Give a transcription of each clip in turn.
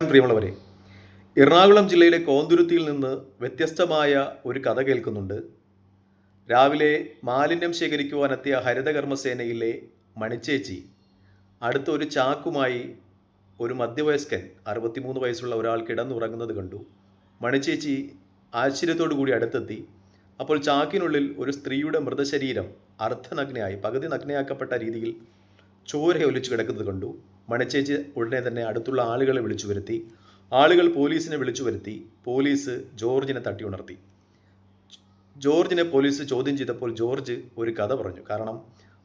പ്രിയമുള്ളവരെ എറണാകുളം ജില്ലയിലെ കോന്തുരുത്തിയിൽ നിന്ന് വ്യത്യസ്തമായ ഒരു കഥ കേൾക്കുന്നുണ്ട്. രാവിലെ മാലിന്യം ശേഖരിക്കുവാനെത്തിയ ഹരിതകർമ്മസേനയിലെ മണിച്ചേച്ചി അടുത്ത ഒരു ചാക്കുമായി ഒരു മധ്യവയസ്കൻ അറുപത്തിമൂന്ന് വയസ്സുള്ള ഒരാൾ കിടന്നുറങ്ങുന്നത് കണ്ടു. മണിച്ചേച്ചി ആശ്ചര്യത്തോടു കൂടി അടുത്തെത്തി. അപ്പോൾ ചാക്കിനുള്ളിൽ ഒരു സ്ത്രീയുടെ മൃതശരീരം അർദ്ധനഗ്നയായി പകുതി നഗ്നയാക്കപ്പെട്ട രീതിയിൽ ചോര ഒലിച്ചു കിടക്കുന്നത് കണ്ടു. മണിച്ചേച്ചി ഉടനെ തന്നെ അടുത്തുള്ള ആളുകളെ വിളിച്ചു വരുത്തി ആളുകൾ പോലീസിനെ വിളിച്ചു വരുത്തി പോലീസ് ജോർജിനെ തട്ടി ഉണർത്തി. ജോർജിനെ പോലീസ് ചോദ്യം ചെയ്തപ്പോൾ ജോർജ് ഒരു കഥ പറഞ്ഞു. കാരണം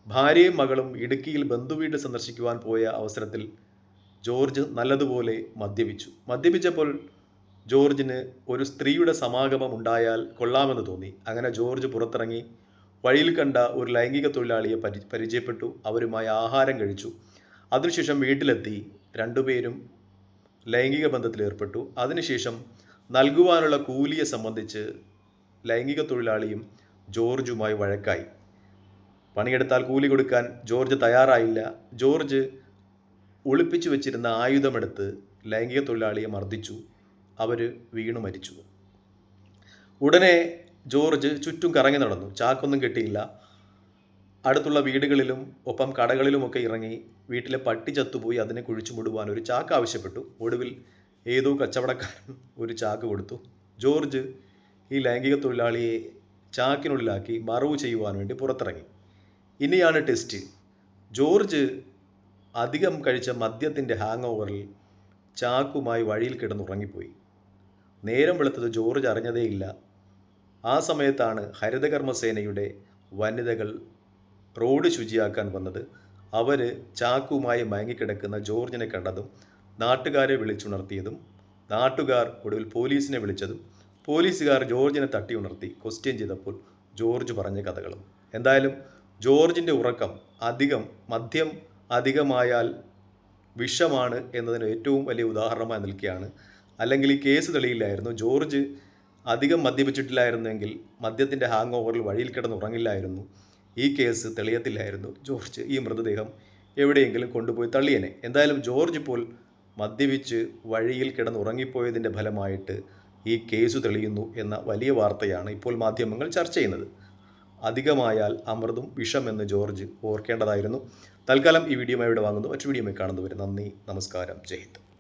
ഭാര്യയും മകളും ഇടുക്കിയിൽ ബന്ധുവീട് സന്ദർശിക്കുവാൻ പോയ അവസരത്തിൽ ജോർജ് നല്ലതുപോലെ മദ്യപിച്ചു. മദ്യപിച്ചപ്പോൾ ജോർജിന് ഒരു സ്ത്രീയുടെ സമാഗമം ഉണ്ടായാൽ കൊള്ളാമെന്ന് തോന്നി. അങ്ങനെ ജോർജ് പുറത്തിറങ്ങി വഴിയിൽ കണ്ട ഒരു ലൈംഗിക തൊഴിലാളിയെ പരി പരിചയപ്പെട്ടു. അവരുമായി ആഹാരം കഴിച്ചു. അതിനുശേഷം വീട്ടിലെത്തി രണ്ടുപേരും ലൈംഗിക ബന്ധത്തിലേർപ്പെട്ടു അതിനുശേഷം നൽകുവാനുള്ള കൂലിയെ സംബന്ധിച്ച് ലൈംഗിക തൊഴിലാളിയും ജോർജുമായി വഴക്കായി. പണിയെടുത്താൽ കൂലി കൊടുക്കാൻ ജോർജ് തയ്യാറായില്ല. ജോർജ് ഒളിപ്പിച്ചു വെച്ചിരുന്ന ആയുധമെടുത്ത് ലൈംഗിക തൊഴിലാളിയെ മർദ്ദിച്ചു. അവർ വീണു മരിച്ചു. ഉടനെ ജോർജ് ചുറ്റും കറങ്ങി നടന്നു. ചാക്കൊന്നും കിട്ടിയില്ല. അടുത്തുള്ള വീടുകളിലും ഒപ്പം കടകളിലുമൊക്കെ ഇറങ്ങി വീട്ടിലെ പട്ടി ചത്തുപോയി അതിനെ കുഴിച്ചു മുടുവാൻ ഒരു ചാക്ക് ആവശ്യപ്പെട്ടു. ഒടുവിൽ ഏതോ കച്ചവടക്കാരൻ ഒരു ചാക്ക് കൊടുത്തു. ജോർജ് ഈ ലൈംഗിക തൊഴിലാളിയെ ചാക്കിനുള്ളിലാക്കി മറവ് ചെയ്യുവാൻ വേണ്ടി പുറത്തിറങ്ങി. ഇനിയാണ് ടെസ്റ്റ്. ജോർജ് അധികം കഴിച്ച മദ്യത്തിന്റെ ഹാങ് ഓവറിൽ ചാക്കുമായി വഴിയിൽ കിടന്നുറങ്ങിപ്പോയി. നേരം വെളുത്തത് ജോർജ് അറിഞ്ഞതേയില്ല. ആ സമയത്താണ് ഹരിതകർമ്മസേനയുടെ വനിതകൾ റോഡ് ശുചിയാക്കാൻ വന്നത് അവർ ചാക്കുമായി മയങ്ങിക്കിടക്കുന്ന ജോർജിനെ കണ്ടതും നാട്ടുകാരെ വിളിച്ചുണർത്തിയതും നാട്ടുകാർ ഒടുവിൽ പോലീസിനെ വിളിച്ചതും പോലീസുകാർ ജോർജിനെ തട്ടി ഉണർത്തി ക്വസ്റ്റ്യൻ ചെയ്തപ്പോൾ ജോർജ് പറഞ്ഞ കഥകളും. എന്തായാലും ജോർജിന്റെ ഉറക്കം അധികം മദ്യം അധികമായാൽ വിഷമാണ് എന്നതിന് ഏറ്റവും വലിയ ഉദാഹരണമായി നിൽക്കുകയാണ്. അല്ലെങ്കിൽ ഈ കേസ് തെളിയില്ലായിരുന്നു. ജോർജ് അധികം മദ്യപിച്ചിട്ടില്ലായിരുന്നെങ്കിൽ മദ്യത്തിന്റെ ഹാങ് ഓവറിൽ വഴിയിൽ കിടന്നുറങ്ങില്ലായിരുന്നു. ഈ കേസ് തെളിയത്തില്ലായിരുന്നു. ജോർജ് ഈ മൃതദേഹം എവിടെയെങ്കിലും കൊണ്ടുപോയി തള്ളിയനെ. എന്തായാലും ജോർജ് ഇപ്പോൾ മദ്യപിച്ച് വഴിയിൽ കിടന്നുറങ്ങിപ്പോയതിന്റെ ഫലമായിട്ട് ഈ കേസ് തെളിയുന്നു എന്ന വലിയ വാർത്തയാണ് ഇപ്പോൾ മാധ്യമങ്ങൾ ചർച്ച ചെയ്യുന്നത്. അധികമായാൽ അമൃതും വിഷമെന്ന് ജോർജ് ഓർക്കേണ്ടതായിരുന്നു. തൽക്കാലം ഈ വീഡിയോ ഇവിടെ വാങ്ങുന്നു മറ്റു വീഡിയോ കാണുന്നവരെ നന്ദി നമസ്കാരം ജയ് ഹിന്ദ്.